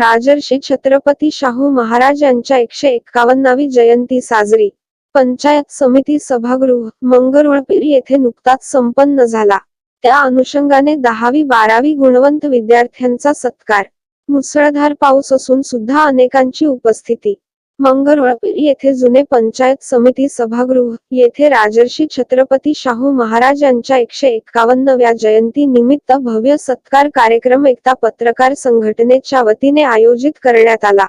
राजर्षी छत्रपती शाहू महाराज यांच्या एकशे एक्कावन्नावी जयंती साजरी. पंचायत समिती सभागृह मंगरुळपीर येथे नुकताच संपन्न झाला. त्या अनुषंगाने दहावी बारावी गुणवंत विद्यार्थ्यांचा सत्कार. मुसळधार पाऊस असून सुद्धा अनेकांची उपस्थिती. मंगरुळपीर येथे जुने पंचायत समिती सभागृह येथे राजर्षी छत्रपती शाहू महाराज यांच्या एकशे एक्कावन्नव्या जयंती निमित्त भव्य सत्कार कार्यक्रम एकता पत्रकार संघटनेच्या वतीने आयोजित करण्यात आला.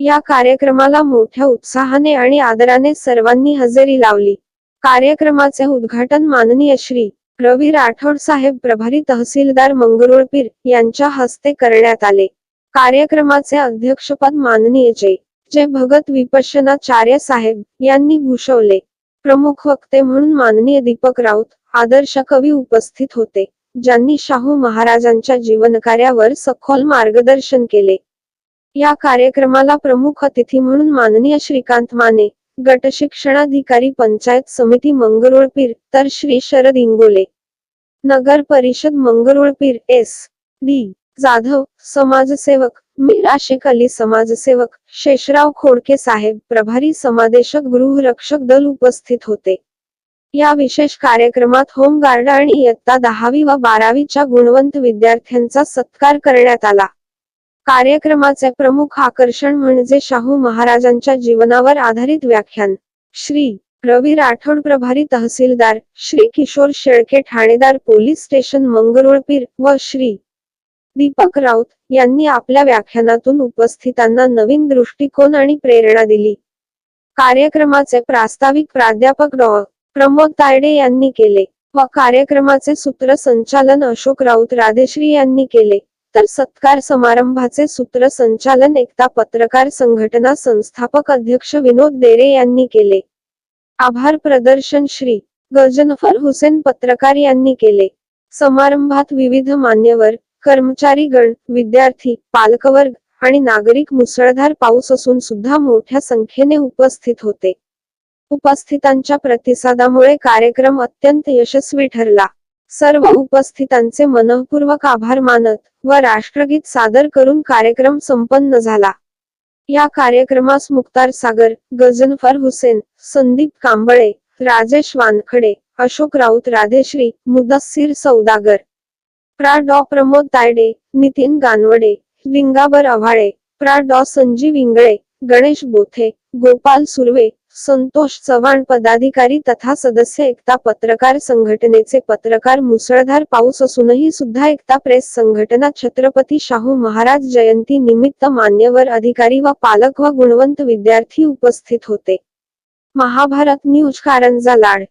या कार्यक्रमाला मोठ्या उत्साहाने आणि आदराने सर्वांनी हजेरी लावली. कार्यक्रमाचे उद्घाटन माननीय श्री. रवी राठोड साहेब प्रभारी तहसीलदार मंगरुळपीर यांच्या हस्ते करण्यात आले. कार्यक्रमाचे अध्यक्षपद माननीय जय जे भगत विपश्यनाचार्य साहेब यांनी भूषवले. प्रमुख वक्ते म्हणून माननीय दीपक राऊत आदर्श कवी उपस्थित होते ज्यांनी शाहू महाराजांच्या जीवनकार्यावर सखोल मार्गदर्शन केले. या कार्यक्रमाला प्रमुख अतिथी म्हणून माननीय श्रीकांत माने गट शिक्षणाधिकारी पंचायत समिती मंगरुळपीर तर श्री शरद इंगोले. नगर परिषद मंगरुळपीर एस. डी. जाधव समाजसेवक मीरा शेख अली समाजसेवक शेषराव खोडके साहेब प्रभारी समादेशक गृहरक्षक दल उपस्थित होते. या विशेष कार्यक्रमात होमगार्ड आणि इयत्ता दहावी व बारावीच्या गुणवंत विद्यार्थ्यांचा सत्कार करण्यात आला. कार्यक्रमाचे प्रमुख आकर्षण म्हणजे शाहू महाराजांच्या जीवनावर आधारित व्याख्यान. श्री. रवी राठोड प्रभारी तहसीलदार श्री किशोर शेळके ठाणेदार पोलीस स्टेशन मंगरुळपीर व श्री. दीपक राऊत यांनी आपल्या व्याख्यानातून उपस्थितांना नवीन दृष्टिकोन आणि प्रेरणा दिली. कार्यक्रमाचे प्रास्ताविक प्राध्यापक डॉ. प्रमोद तायडे यांनी केले व कार्यक्रमाचे सूत्रसंचालन अशोक राऊत राधेश्री यांनी केले. तर सत्कार समारंभाचे सूत्रसंचालन एकता पत्रकार संघटना संस्थापक अध्यक्ष विनोद देरे यांनी केले. आभार प्रदर्शन श्री. गजनफर हुसेन पत्रकार यांनी केले. समारंभात विविध मान्यवर कर्मचारी गण विद्यार्थी पालकवर्ग आणि नागरिक मुसळधार पाऊस असून सुद्धा मोठ्या संख्येने उपस्थित होते. उपस्थितांच्या प्रतिसादामुळे कार्यक्रम अत्यंत यशस्वी ठरला. सर्व उपस्थितांचे मनपूर्वक आभार मानत व राष्ट्रगीत सादर करून कार्यक्रम संपन्न झाला. या कार्यक्रमास मुक्तार सागर गजनफर हुसेन संदीप कांबळे राजेश वानखडे अशोक राऊत राधेश्री मुदस्सीर सौदागर प्रा डॉ प्रमोद तायडे नितीन गानवडे लिंगाबर आव्हाळे प्रा डॉ संजीव इंगळे गणेश बोथे गोपाल सुर्वे संतोष चव्हाण पदाधिकारी तथा सदस्य एकता पत्रकार संघटनेचे पत्रकार मुसळधार पाऊस असूनही सुद्धा एकता प्रेस संघटना छत्रपती शाहू महाराज जयंती निमित्त मान्यवर अधिकारी व पालक व गुणवंत विद्यार्थी उपस्थित होते. महाभारत न्यूज कारंजा लाड.